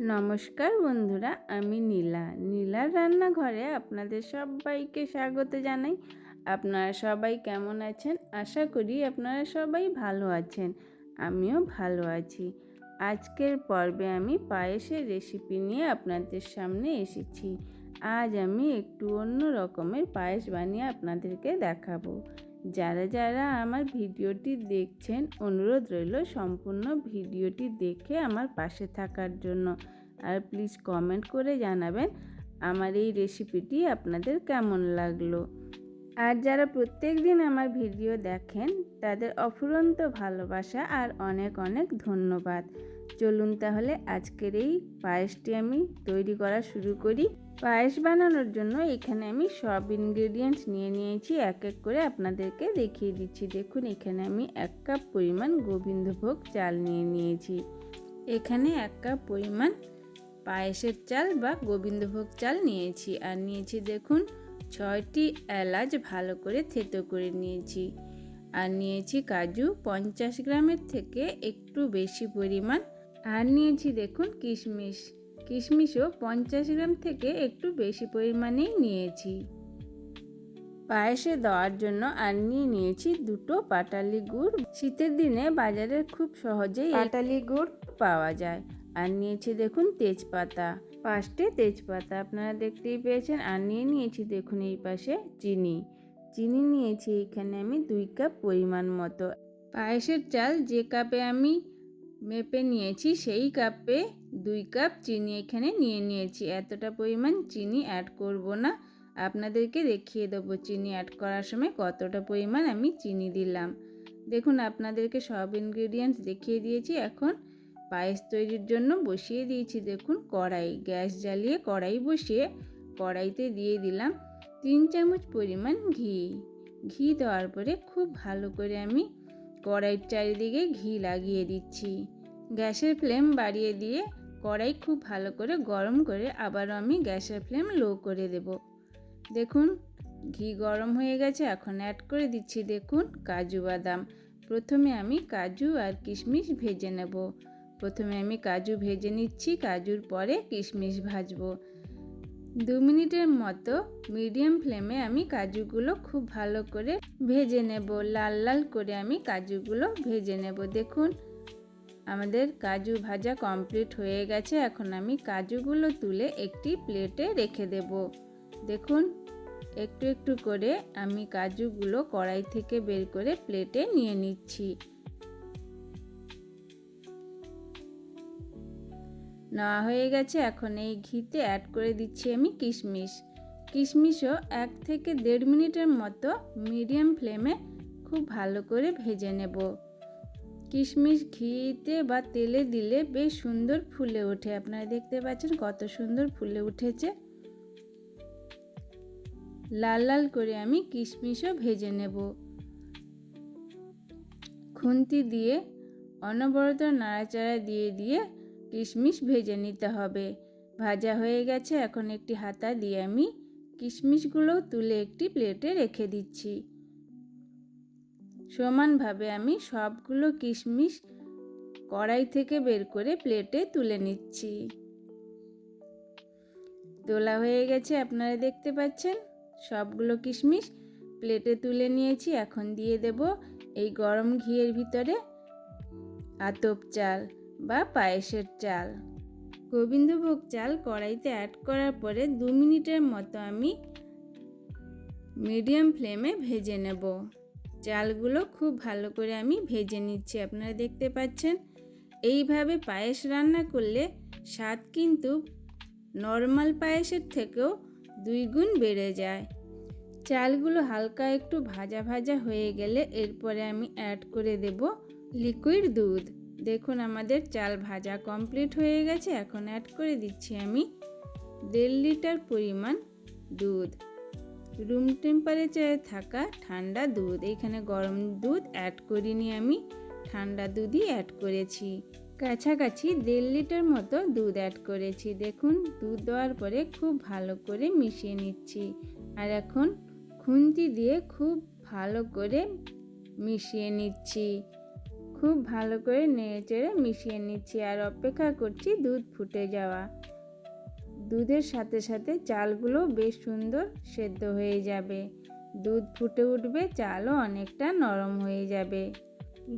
নমস্কার বন্ধুরা, আমি নীলা। নীলার রান্নাঘরে আপনাদের সবাইকে স্বাগত জানাই। আপনারা সবাই কেমন আছেন? আশা করি আপনারা সবাই ভালো আছেন। আমিও ভালো আছি। আজকের পর্বে আমি পায়েসের রেসিপি নিয়ে আপনাদের সামনে এসেছি। আজ আমি একটু অন্য রকমের পায়েস বানিয়ে আপনাদেরকে দেখাবো। যারা যারা আমার ভিডিওটি দেখছেন, অনুরোধ রইল সম্পূর্ণ ভিডিওটি দেখে আমার পাশে থাকার জন্য। আর প্লিজ কমেন্ট করে জানাবেন আমার এই রেসিপিটি আপনাদের কেমন লাগল। আর যারা প্রত্যেক দিন আমার ভিডিও দেখেন, তাদের অফুরন্ত ভালোবাসা আর অনেক অনেক ধন্যবাদ। চলুন তাহলে আজকের এই পায়েসটি আমি তৈরি করা শুরু করি। পায়েস বানানোর জন্য এখানে আমি সব ইনগ্রেডিয়েন্টস নিয়ে নিয়েছি। এক এক করে আপনাদেরকে দেখিয়ে দিচ্ছি। দেখুন, এখানে আমি এক কাপ পরিমাণ গোবিন্দভোগ চাল নিয়ে নিয়েছি। এখানে এক কাপ পরিমাণ পায়েসের চাল বা গোবিন্দভোগ চাল নিয়েছি। আর নিয়েছি, দেখুন, ছয়টি এলাচ ভালো করে থেতো করে নিয়েছি। আর নিয়েছি কাজু পঞ্চাশ গ্রামের থেকে একটু বেশি পরিমাণ। আর নিয়েছি, দেখুন, কিশমিশ। কিশমিশও পঞ্চাশ গ্রাম থেকে একটু বেশি পরিমাণেই নিয়েছি। পায়েসে দেওয়ার জন্য আর নিয়ে নিয়েছি দুটো পাটালি গুড়। শীতের দিনে বাজারে খুব সহজেই পাটালি গুড় পাওয়া যায়। আর নিয়েছি দেখুন তেজপাতা। পাঁচটি তেজপাতা আপনারা দেখতেই পেয়েছেন। আর নিয়ে নিয়েছি দেখুন এই পাশে চিনি। চিনি নিয়েছি এখানে আমি দুই কাপ পরিমাণ মতো। পায়েসের চাল যে কাপে আমি মেপে নিয়েছি, সেই কাপে দুই কাপ চিনি এখানে নিয়ে নিয়েছি। এতটা পরিমাণ চিনি অ্যাড করব না। আপনাদেরকে দেখিয়ে দেবো চিনি অ্যাড করার সময় কতটা পরিমাণ আমি চিনি দিলাম। দেখুন, আপনাদেরকে সব ইনগ্রিডিয়েন্টস দেখিয়ে দিয়েছি। এখন পায়েস তৈরির জন্য বসিয়ে দিয়েছি। দেখুন, কড়াই, গ্যাস জ্বালিয়ে কড়াই বসিয়ে কড়াইতে দিয়ে দিলাম তিন চামচ পরিমাণ ঘি। ঘি দেওয়ার পরে খুব ভালো করে আমি কড়াইয়ের চারিদিকে ঘি লাগিয়ে দিচ্ছি। গ্যাসের ফ্লেম বাড়িয়ে দিয়ে কড়াই খুব ভালো করে গরম করে আবারও আমি গ্যাসের ফ্লেম লো করে দেব। দেখুন, ঘি গরম হয়ে গেছে, এখন অ্যাড করে দিচ্ছি দেখুন, কাজু বাদাম। প্রথমে আমি কাজু আর কিশমিশ ভেজে নেব। প্রথমে আমি কাজু ভেজে নিচ্ছি, কাজুর পরে কিশমিশ ভাজবো। দু মিনিটের মতো মিডিয়াম ফ্লেমে আমি কাজুগুলো খুব ভালো করে ভেজে নেব। লাল লাল করে আমি কাজুগুলো ভেজে নেব। দেখুন, আমাদের কাজু ভাজা কমপ্লিট হয়ে গেছে। এখন আমি কাজুগুলো তুলে একটি প্লেটে রেখে দেব। দেখুন, একটু একটু করে আমি কাজুগুলো কড়াই থেকে বের করে প্লেটে নিয়ে নিচ্ছি। নেওয়া হয়ে গেছে, এখন এই ঘিতে অ্যাড করে দিচ্ছি আমি কিশমিশ। কিশমিশও এক থেকে দেড় মিনিটের মতো মিডিয়াম ফ্লেমে খুব ভালো করে ভেজে নেব। কিশমিশ ঘিতে বা তেলে দিলে বেশ সুন্দর ফুলে ওঠে। আপনারা দেখতে পাচ্ছেন কত সুন্দর ফুলে উঠেছে। লাল লাল করে আমি কিশমিশও ভেজে নেব। খুন্তি দিয়ে অনবরত নাড়াচাড়া দিয়ে দিয়ে কিশমিশ ভেজে নিতে হবে। ভাজা হয়ে গেছে, এখন একটি হাতা দিয়ে আমি কিশমিশগুলো তুলে একটি প্লেটে রেখে দিচ্ছি। সমানভাবে আমি সবগুলো কিশমিশ কড়াই থেকে বের করে প্লেটে তুলে নিচ্ছি। তোলা হয়ে গেছে, আপনারা দেখতে পাচ্ছেন? সবগুলো কিশমিশ প্লেটে তুলে নিয়েছি, এখন দিয়ে দেব এই গরম ঘিয়ের ভিতরে আতপ চাল। বা পায়েসের চাল। গোবিন্দভোগ চাল কড়াইতে অ্যাড করার পরে দু মিনিটের মতো আমি মিডিয়াম ফ্লেমে ভেজে নেব। চালগুলো খুব ভালো করে আমি ভেজে নিচ্ছি, আপনারা দেখতে পাচ্ছেন। এইভাবে পায়েস রান্না করলে স্বাদ কিন্তু নর্মাল পায়েসের থেকেও দুই গুণ বেড়ে যায়। চালগুলো হালকা একটু ভাজা ভাজা হয়ে গেলে এরপরে আমি অ্যাড করে দেব লিকুইড দুধ। দেখুন, আমাদের চাল ভাজা কমপ্লিট হয়ে গেছে। এখন অ্যাড করে দিচ্ছি আমি দেড় লিটার পরিমাণ দুধ। রুম টেম্পারেচারে থাকা ঠান্ডা দুধ। এখানে গরম দুধ অ্যাড করিনি আমি। ঠান্ডা দুধই অ্যাড করেছি। কাছাকাছি দেড় লিটার মতো দুধ অ্যাড করেছি। দেখুন, দুধ দেওয়ার পরে খুব ভালো করে মিশিয়ে নিচ্ছি। আর এখন খুন্তি দিয়ে খুব ভালো করে মিশিয়ে নিচ্ছি। খুব ভালো করে নেড়ে চেড়ে মিশিয়ে নিচ্ছি আর অপেক্ষা করছি দুধ ফুটে যাওয়া। দুধের সাথে সাথে চালগুলো বেশ সুন্দর সেদ্ধ হয়ে যাবে। দুধ ফুটে উঠবে, চালও অনেকটা নরম হয়ে যাবে।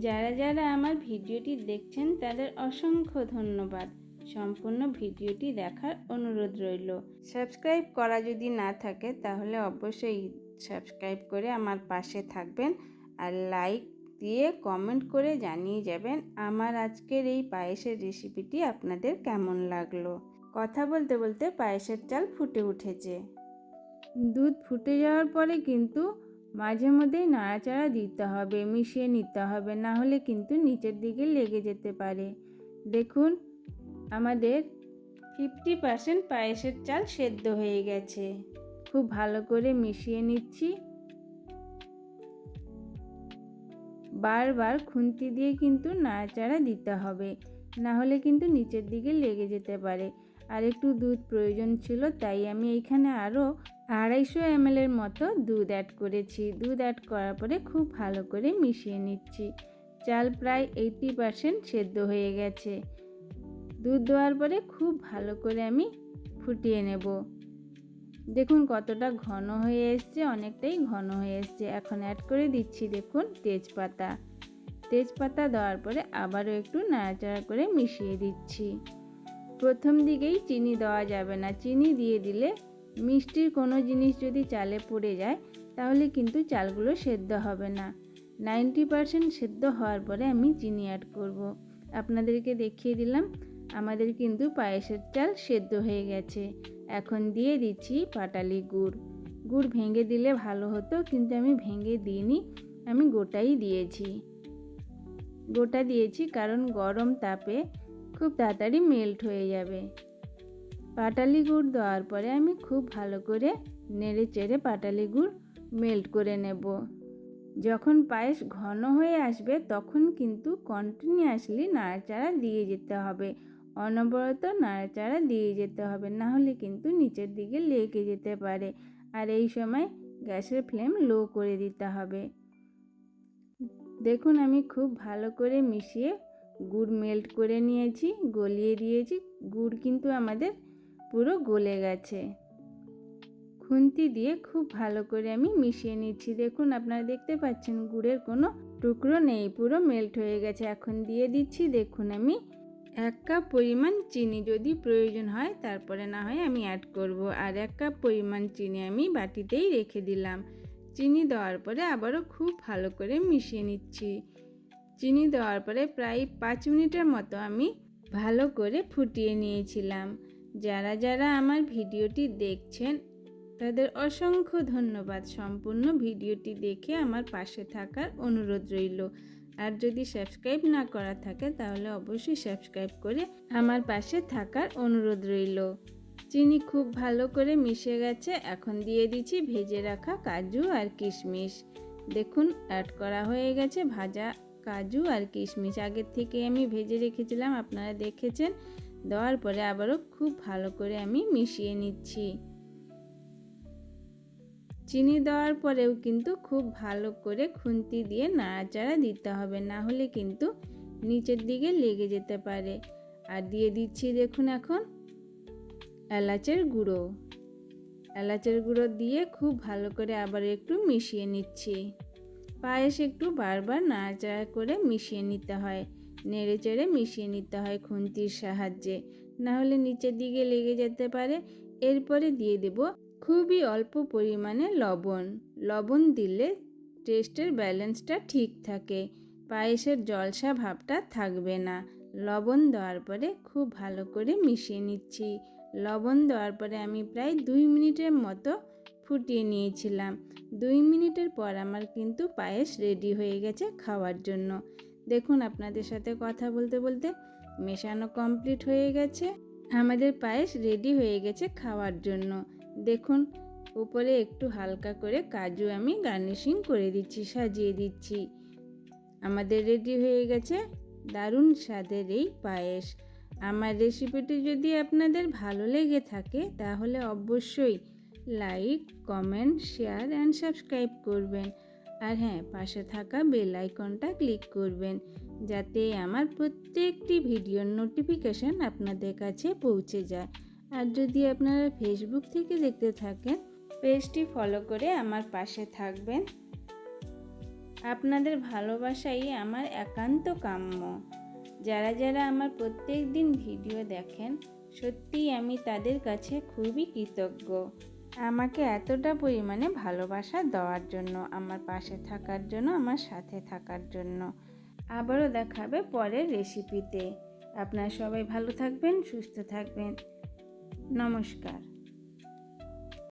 যারা যারা আমার ভিডিওটি দেখছেন, তাদের অসংখ্য ধন্যবাদ। সম্পূর্ণ ভিডিওটি দেখার অনুরোধ রইল। সাবস্ক্রাইব করা যদি না থাকে, তাহলে অবশ্যই সাবস্ক্রাইব করে আমার পাশে থাকবেন আর লাইক দিয়ে কমেন্ট করে জানিয়ে যাবেন আমার আজকের এই পায়েসের রেসিপিটি আপনাদের কেমন লাগল। কথা বলতে বলতে পায়েসের চাল ফুটে উঠেছে। দুধ ফুটে যাওয়ার পরে কিন্তু মাঝে মধ্যেই নাড়াচাড়া দিতে হবে, মিশিয়ে নিতে হবে, না হলে কিন্তু নিচের দিকে লেগে যেতে পারে। দেখুন, আমাদের ফিফটি পার্সেন্ট পায়েসের চাল সেদ্ধ হয়ে গেছে। খুব ভালো করে মিশিয়ে নিচ্ছি। বারবার খুন্তি দিয়ে কিন্তু নাড়াচাড়া দিতে হবে। না হলে কিন্তু নিচের দিকে লেগে যেতে পারে। আর একটু দুধ প্রয়োজন ছিল, তাই আমি এইখানে আরও আড়াইশো এমএলের মতো দুধ অ্যাড করেছি। দুধ অ্যাড করার পরে খুব ভালো করে মিশিয়ে নিচ্ছি। চাল প্রায় এইটি পারসেন্ট সেদ্ধ হয়ে গেছে। দুধ দেওয়ার পরে খুব ভালো করে আমি ফুটিয়ে নেব। দেখুন কতটা ঘন হয়ে এসছে, অনেকটাই ঘন হয়ে এসছে। এখন অ্যাড করে দিচ্ছি দেখুন তেজপাতা। তেজপাতা দেওয়ার পরে আবারও একটু নাড়াচাড়া করে মিশিয়ে দিচ্ছি। প্রথম দিকেই চিনি দেওয়া যাবে না। চিনি দিয়ে দিলে মিষ্টির কোনো জিনিস যদি চালে পড়ে যায়, তাহলে কিন্তু চালগুলো সেদ্ধ হবে না। নাইনটি পারসেন্ট সেদ্ধ হওয়ার পরে আমি চিনি অ্যাড করব। আপনাদেরকে দেখিয়ে দিলাম, আমাদের কিন্তু পায়েসের চাল সেদ্ধ হয়ে গেছে। এখন দিয়ে দিচ্ছি পাটালি গুড়। গুড় ভেঙে দিলে ভালো হতো, কিন্তু আমি ভেঙে দিইনি, আমি গোটাই দিয়েছি। গোটা দিয়েছি কারণ গরম তাপে খুব তাড়াতাড়ি মেল্ট হয়ে যাবে। পাটালি গুড় দেওয়ার পরে আমি খুব ভালো করে নেড়ে চেড়ে পাটালি গুড় মেল্ট করে নেব। যখন পায়েস ঘন হয়ে আসবে, তখন কিন্তু কন্টিনিউয়াসলি নাড়াচাড়া দিয়ে যেতে হবে। অনবরত নাড়াচাড়া দিয়ে যেতে হবে না হলে কিন্তু নিচের দিকে লেগে যেতে পারে। আর এই সময় গ্যাসের ফ্লেম লো করে দিতে হবে। দেখুন, আমি খুব ভালো করে মিশিয়ে গুড় মেল্ট করে নিয়েছি, গলিয়ে দিয়েছি। গুড় কিন্তু আমাদের পুরো গলে গেছে। খুন্তি দিয়ে খুব ভালো করে আমি মিশিয়ে নিচ্ছি। দেখুন, আপনারা দেখতে পাচ্ছেন, গুড়ের কোনো টুকরো নেই, পুরো মেল্ট হয়ে গেছে। এখন দিয়ে দিচ্ছি, দেখুন আমি এক কাপ পরিমাণ চিনি যদি প্রয়োজন হয়, তারপরে না হয় আমি অ্যাড করব। আর এক কাপ পরিমাণ চিনি আমি বাটিতেই রেখে দিলাম। চিনি দেওয়ার পরে আবারও খুব ভালো করে মিশিয়ে নিচ্ছি। চিনি দেওয়ার পরে প্রায় পাঁচ মিনিটের মতো আমি ভালো করে ফুটিয়ে নিয়েছিলাম। যারা যারা আমার ভিডিওটি দেখছেন, তাদের অসংখ্য ধন্যবাদ। সম্পূর্ণ ভিডিওটি দেখে আমার পাশে থাকার অনুরোধ রইল। আর যদি সাবস্ক্রাইব না করা থাকে, তাহলে অবশ্যই সাবস্ক্রাইব করে আমার পাশে থাকার অনুরোধ রইল। চিনি খুব ভালো করে মিশে গেছে, এখন দিয়ে দিচ্ছি ভেজে রাখা কাজু আর কিশমিশ। দেখুন অ্যাড করা হয়ে গেছে ভাজা কাজু আর কিশমিশ। আগের থেকে আমি ভেজে রেখেছিলাম, আপনারা দেখেছেন। দেওয়ার পরে আবারও খুব ভালো করে আমি মিশিয়ে নিচ্ছি। চিনি দেওয়ার পরেও কিন্তু খুব ভালো করে খুন্তি দিয়ে নাড়াচাড়া দিতে হবে। না হলে কিন্তু নিচের দিকে লেগে যেতে পারে। আর দিয়ে দিচ্ছি দেখুন এখন এলাচের গুঁড়ো। এলাচের গুঁড়ো দিয়ে খুব ভালো করে আবার একটু মিশিয়ে নিচ্ছি। পায়েস একটু বারবার নাড়াচাড়া করে মিশিয়ে নিতে হয়। নেড়ে চেড়ে মিশিয়ে নিতে হয় খুন্তির সাহায্যে। না হলে নিচের দিকে লেগে যেতে পারে। এরপরে দিয়ে দেব খুবই অল্প পরিমাণে লবণ। লবণ দিলে টেস্টের ব্যালেন্সটা ঠিক থাকে। পায়েসের জলসা ভাবটা থাকবে না। লবণ দেওয়ার পরে খুব ভালো করে মিশিয়ে নিচ্ছি। লবণ দেওয়ার পরে আমি প্রায় দুই মিনিটের মতো ফুটিয়ে নিয়েছিলাম। দুই মিনিটের পর আমার কিন্তু পায়েস রেডি হয়ে গেছে খাওয়ার জন্য। দেখুন, আপনাদের সাথে কথা বলতে বলতে মেশানো কমপ্লিট হয়ে গেছে। আমাদের পায়েস রেডি হয়ে গেছে খাওয়ার জন্য। দেখুন, উপরে একটু হালকা করে কাজু আমি গার্নিশিং করে দিচ্ছি, সাজিয়ে দিচ্ছি। আমাদের রেডি হয়ে গেছে, দারুণ স্বাদের এই পায়েস। আমার রেসিপিটি যদি আপনাদের ভালো লেগে থাকে, তাহলে অবশ্যই like, comment, share and subscribe করবেন। আর হ্যাঁ পাশে থাকা বেল আইকনটা ক্লিক করবেন, যাতে আমার প্রত্যেকটি ভিডিওর নোটিফিকেশন আপনাদের কাছে পৌঁছে যায়। আর যদি আপনারা ফেসবুক থেকে দেখতে থাকেন, পেজটি ফলো করে আমার পাশে থাকবেন। আপনাদের ভালোবাসাই আমার একান্ত কাম্য। যারা যারা আমার প্রত্যেক দিন ভিডিও দেখেন, সত্যিই আমি তাদের কাছে খুবই কৃতজ্ঞ। আমাকে এতটা পরিমাণে ভালোবাসা দেওয়ার জন্য, আমার পাশে থাকার জন্য, আমার সাথে থাকার জন্য। আবারও দেখাবে পরের রেসিপিতে আপনারা সবাই ভালো থাকবেন, সুস্থ থাকবেন। নমস্কার।